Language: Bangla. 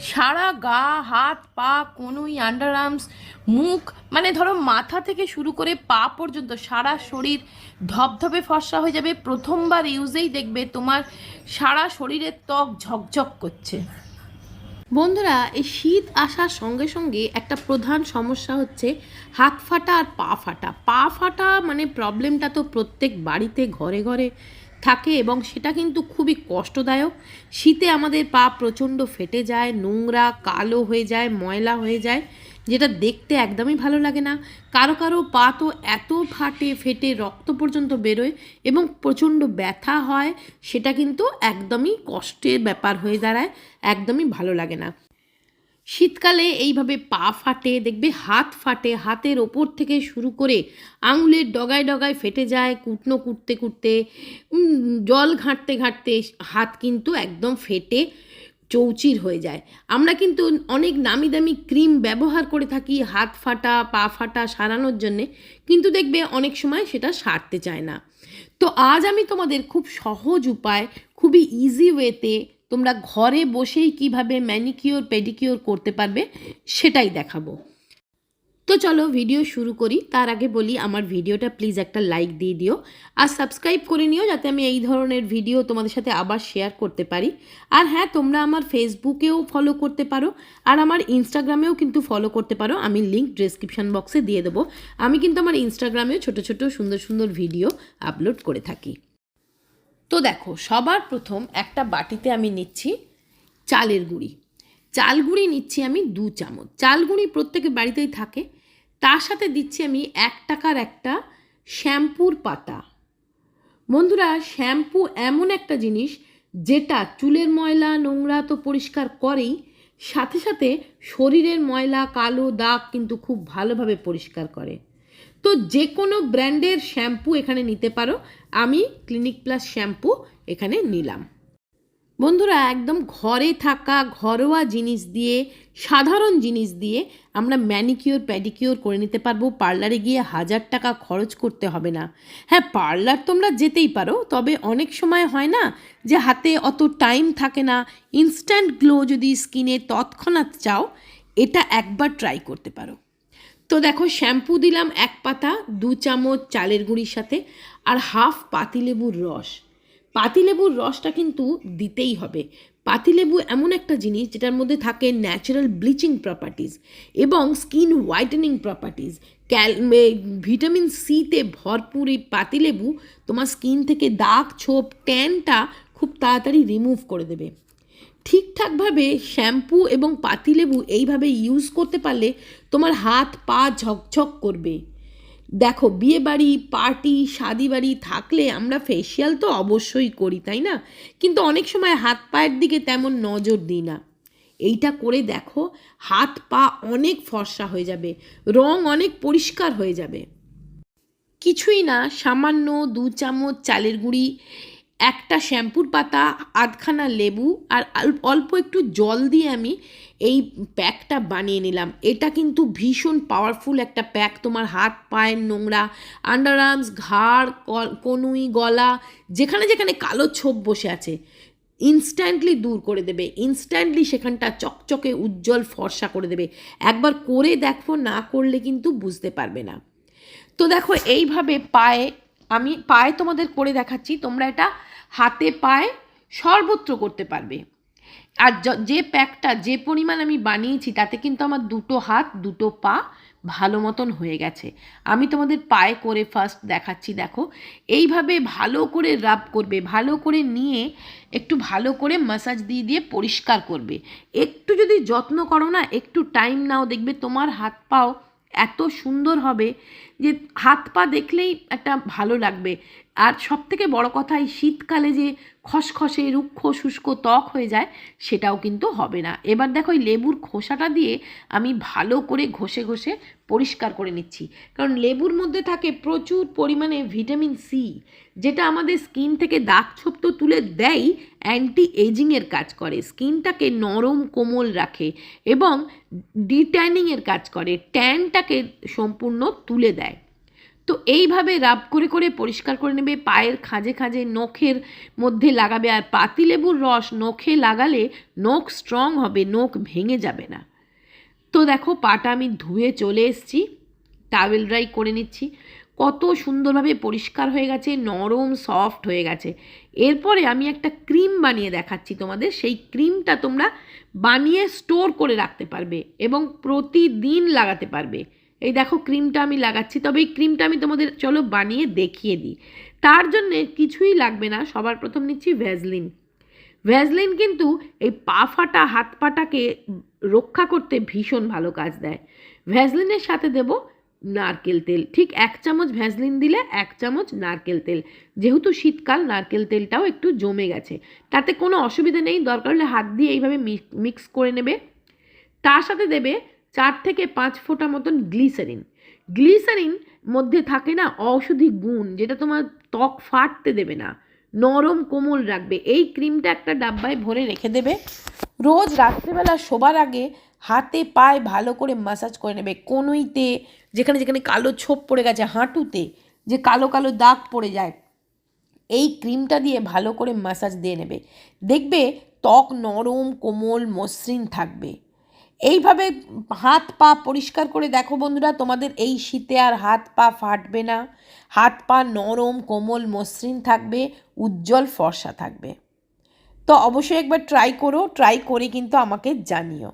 সারা গা, হাত, পা, কনুই আন্ডার আর্মস মুখ মানে ধরো মাথা থেকে শুরু করে পা পর্যন্ত সারা শরীর ধপধপে ফর্সা হয়ে যাবে। প্রথমবার ইউজেই দেখবে তোমার সারা শরীরের ত্বক ঝকঝক করছে। বন্ধুরা, এই শীত আসার সঙ্গে সঙ্গে একটা প্রধান সমস্যা হচ্ছে হাত ফাটা আর পা ফাটা। পা ফাটা মানে প্রবলেমটা তো প্রত্যেক বাড়িতে, ঘরে ঘরে। থাকে এবং সেটা কিন্তু খুবই কষ্টদায়ক। শীতে আমাদের পা প্রচণ্ড ফেটে যায়, নোংরা, কালো হয়ে যায়, ময়লা হয়ে যায়, যেটা দেখতে একদমই ভালো লাগে না। কারও কারও পা তো এত ফাটে, ফেটে, রক্ত পর্যন্ত বেরোয় এবং প্রচণ্ড ব্যথা হয়, সেটা কিন্তু একদমই কষ্টের ব্যাপার হয়ে দাঁড়ায়, একদমই ভালো লাগে না। শীতকালে এইভাবে পা ফাটে, দেখবে হাত ফাটে, হাতের ওপর থেকে শুরু করে আঙুলের ডগায় ডগায় ফেটে যায়, কুটনো কুটতে কুটতে জল ঘাঁটতে ঘাঁটতে হাত কিন্তু একদম ফেটে চৌচির হয়ে যায়। আমরা কিন্তু অনেক নামি দামি ক্রিম ব্যবহার করে থাকি হাত ফাটা, পা ফাটা সারানোর জন্যে, কিন্তু দেখবে অনেক সময় সেটা সারতে চায় না। তো আজ আমি তোমাদের খুব সহজ উপায়, খুবই ইজি ওয়েতে তোমরা ঘরে বসেই কীভাবে ম্যানিকিওর পেডিকিওর করতে পারবে সেটাই দেখাবো। তো চলো ভিডিও শুরু করি। তার আগে বলি, আমার ভিডিওটা প্লিজ একটা লাইক দিয়ে দিও। আর সাবস্ক্রাইব করে নিও যাতে আমি এই ধরনের ভিডিও তোমাদের সাথে আবার শেয়ার করতে পারি। আর হ্যাঁ তোমরা আমার ফেসবুকেও ফলো করতে পারো। আর আমার ইনস্টাগ্রামেও কিন্তু ফলো করতে পারো। আমি লিঙ্ক ডেসক্রিপশন বক্সে দিয়ে দেবো। আমি কিন্তু আমার ইনস্টাগ্রামেও ছোট ছোট সুন্দর সুন্দর ভিডিও আপলোড করে থাকি। তো দেখো, সবার প্রথম একটা বাটিতে আমি নিচ্ছি চালের গুঁড়ি। চাল গুঁড়ি নিচ্ছি আমি দু চামচ। চাল গুঁড়ি প্রত্যেকের বাড়িতেই থাকে। তার সাথে দিচ্ছি আমি এক টাকার একটা শ্যাম্পুর পাতা। বন্ধুরা, শ্যাম্পু এমন একটা জিনিস যেটা চুলের ময়লা, নোংরা তো পরিষ্কার করেই, সাথে সাথে শরীরের ময়লা, কালো দাগ কিন্তু খুব ভালোভাবে পরিষ্কার করে। তো যে কোনো ব্র্যান্ডের শ্যাম্পু এখানে নিতে পারো। আমি ক্লিনিক প্লাস শ্যাম্পু এখানে নিলাম। বন্ধুরা, একদম ঘরে থাকা ঘরোয়া জিনিস দিয়ে, সাধারণ জিনিস দিয়ে আমরা ম্যানিকিওর, প্যাডিকিওর করে নিতে পারব। পার্লারে গিয়ে হাজার টাকা খরচ করতে হবে না। হ্যাঁ পার্লার তোমরা যেতেই পারো, তবে অনেক সময় হয় না যে হাতে অত টাইম থাকে না। ইনস্ট্যান্ট গ্লো যদি স্কিনে তৎক্ষণাৎ চাও, এটা একবার ট্রাই করতে পারো। তো দেখো, শ্যাম্পু দিলাম এক পাতা, দু চামচ চালের গুঁড়ির সাথে আর হাফ পাতিলেবুর রস। পাতিলেবুর রসটা কিন্তু দিতেই হবে। পাতিলেবু এমন একটা জিনিস যেটার মধ্যে থাকে ন্যাচারাল ব্লিচিং প্রপার্টিজ এবং স্কিন হোয়াইটেনিং প্রপার্টিজ ক্যাল ভিটামিন সিতে ভরপুর এই পাতিলেবু তোমার স্কিন থেকে দাগ, ছোপ ট্যানটা খুব তাড়াতাড়ি রিমুভ করে দেবে। ঠিকঠাকভাবে শ্যাম্পু এবং পাতিলেবু এইভাবে ইউজ করতে পারলে তোমার হাত পা ঝকঝক করবে। দেখো বিয়ে বাড়ি পার্টি শাদি বাড়ি থাকলে আমরা ফেসিয়াল তো অবশ্যই করি, তাই না? কিন্তু অনেক সময় হাত পায়ের দিকে তেমন নজর দিই না। এইটা করে দেখো, হাত পা অনেক ফর্সা হয়ে যাবে, রং অনেক পরিষ্কার হয়ে যাবে। কিছুই না, সামান্য দু চামচ চালের গুঁড়ি একটা শ্যাম্পুর পাতা, আধখানা লেবু আর অল্প একটু জল দিয়ে আমি এই প্যাকটা বানিয়ে নিলাম। এটা কিন্তু ভীষণ পাওয়ারফুল একটা প্যাক। তোমার হাত, পায়ের নোংরা আন্ডার আর্মস ঘাড় কনুই, গলা, যেখানে যেখানে কালো ছোপ বসে আছে ইনস্ট্যান্টলি দূর করে দেবে। ইনস্ট্যান্টলি সেখানটা চকচকে উজ্জ্বল ফর্সা করে দেবে। একবার করে দেখো, না করলে কিন্তু বুঝতে পারবে না। তো দেখো, এইভাবে পায়ে আমি পায়ে তোমাদের করে দেখাচ্ছি, তোমরা এটা হাতে পায়ে সর্বত্র করতে পারবে। আর যে প্যাকটা, যে পরিমাণ আমি বানিয়েছি, তাতে কিন্তু আমার দুটো হাত, দুটো পা ভালো মতন হয়ে গেছে। আমি তোমাদের পায়ে করে ফার্স্ট দেখাচ্ছি, দেখো। এইভাবে ভালো করে রাব করবে, ভালো করে নিয়ে একটু ভালো করে মাসাজ দিয়ে দিয়ে পরিষ্কার করবে। একটু যদি যত্ন করো না, একটু টাইম নাও দেখবে তোমার হাত পাও এত সুন্দর হবে যে হাত পা দেখলেই একটা ভালো লাগবে। আর সব থেকে বড় কথা, এই শীতকালে যে খসখসে, রুক্ষ, শুষ্ক, ত্বক হয়ে যায়, সেটাও কিন্তু হবে না। এবার দেখো, এই লেবুর খোসাটা দিয়ে আমি ভালো করে ঘষে ঘষে পরিষ্কার করে নিচ্ছি। কারণ লেবুর মধ্যে থাকে প্রচুর পরিমাণে ভিটামিন সি যেটা আমাদের স্কিন থেকে দাগ ছোপ তো তুলে দেয় অ্যান্টি এজিংয়ের কাজ করে। স্কিনটাকে নরম, কোমল রাখে এবং ডিট্যানিংয়ের কাজ করে। ট্যানটাকে সম্পূর্ণ তুলে দেয়। তো এইভাবে রাব করে করে পরিষ্কার করে নেবে, পায়ের খাঁজে খাঁজে নখের মধ্যে লাগাবে আর পাতিলেবুর রস নখে লাগালে নখ স্ট্রং হবে, নখ ভেঙে যাবে না। তো দেখো পাটা আমি ধুয়ে চলে এসছি টাওয়েল ড্রাই করে নিচ্ছি। কত সুন্দরভাবে পরিষ্কার হয়ে গেছে, নরম সফট হয়ে গেছে। এরপরে আমি একটা ক্রিম বানিয়ে দেখাচ্ছি তোমাদের, সেই ক্রিমটা তোমরা বানিয়ে স্টোর করে রাখতে পারবে এবং প্রতিদিন লাগাতে পারবে। এই দেখো ক্রিমটা আমি লাগাচ্ছি, তবে এই ক্রিমটা আমি তোমাদের চলো বানিয়ে দেখিয়ে দিই। তার জন্যে কিছুই লাগবে না, সবার প্রথম নিচ্ছি ভ্যাজলিন ভ্যাজলিন কিন্তু এই পা ফাটা, হাত পাটাকে রক্ষা করতে ভীষণ ভালো কাজ দেয়। ভ্যাজলিনের সাথে দেব নারকেল তেল। ঠিক এক চামচ ভ্যাজলিন দিলে এক চামচ নারকেল তেল। যেহেতু শীতকাল, নারকেল তেলটাও একটু জমে গেছে। তাতে কোনো অসুবিধা নেই, দরকার হলে হাত দিয়ে এইভাবে মিক্স করে নেবে। তার সাথে দেবে চার থেকে পাঁচ ফোঁটা মতন গ্লিসারিন। গ্লিসারিন মধ্যে থাকে না ঔষধি গুণ, যেটা তোমার ত্বক ফাটতে দেবে না, নরম কোমল রাখবে। এই ক্রিমটা একটা ডাব্বায় ভরে রেখে দেবে। রোজ রাত্রেবেলা শোবার আগে হাতে পায়ে ভালো করে মাসাজ করে নেবে। কনুইতে, যেখানে যেখানে কালো ছোপ পড়ে গেছে, হাঁটুতে, যে কালো কালো দাগ পড়ে যায়, এই ক্রিমটা দিয়ে ভালো করে মাসাজ দিয়ে নেবে। দেখবে ত্বক নরম, কোমল, মসৃণ থাকবে। এইভাবে হাত পা পরিষ্কার করে দেখো বন্ধুরা, তোমাদের এই শীতে আর হাত পা ফাটবে না। হাত পা নরম, কোমল, মসৃণ থাকবে, উজ্জ্বল ফর্সা থাকবে। তো অবশ্যই একবার ট্রাই করো ট্রাই করে কিন্তু আমাকে জানিও।